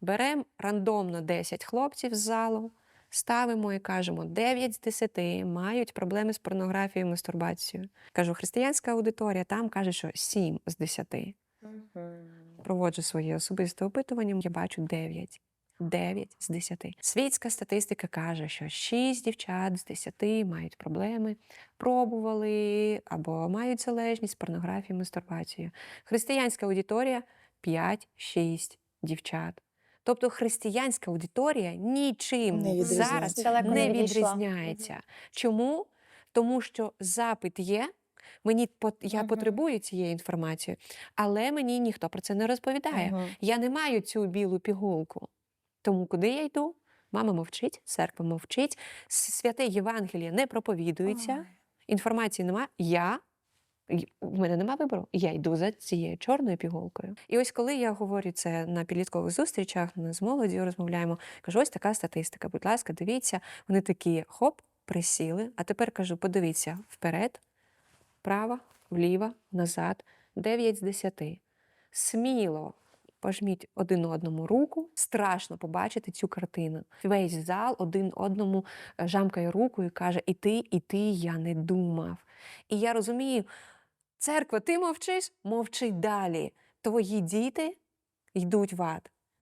Беремо рандомно 10 хлопців з залу, ставимо і кажемо, 9 з 10 мають проблеми з порнографією і мастурбацією. Кажу, християнська аудиторія там каже, що 7 з 10. Проводжу своє особисте опитування, я бачу 9. 9 з 10. Світська статистика каже, що 6 дівчат з 10 мають проблеми, пробували або мають залежність з порнографією, мастурбацією. Християнська аудиторія 5-6 дівчат. Тобто християнська аудиторія нічим Не зараз Далеко не не відрізняється. Чому? Тому що запит є. Мені я потребую цієї інформації, але мені ніхто про це не розповідає. Я не маю цю білу пігулку. Тому куди я йду? Мама мовчить, церква мовчить, святе Євангеліє не проповідується, інформації нема. Я в мене нема вибору. Я йду за цією чорною пігулкою. І ось коли я говорю це на підліткових зустрічах, ми з молоддю розмовляємо, кажу, ось така статистика. Будь ласка, дивіться. Вони такі хоп, присіли. А тепер кажу, подивіться вперед, вправо, вліво, назад, 9 з 10. Сміло пожміть один одному руку. Страшно побачити цю картину. Весь зал один одному е, жамкає руку і каже: І ти, і ти, я не думав. І я розумію, церква, ти мовчиш, мовчи далі. Твої діти йдуть в ад.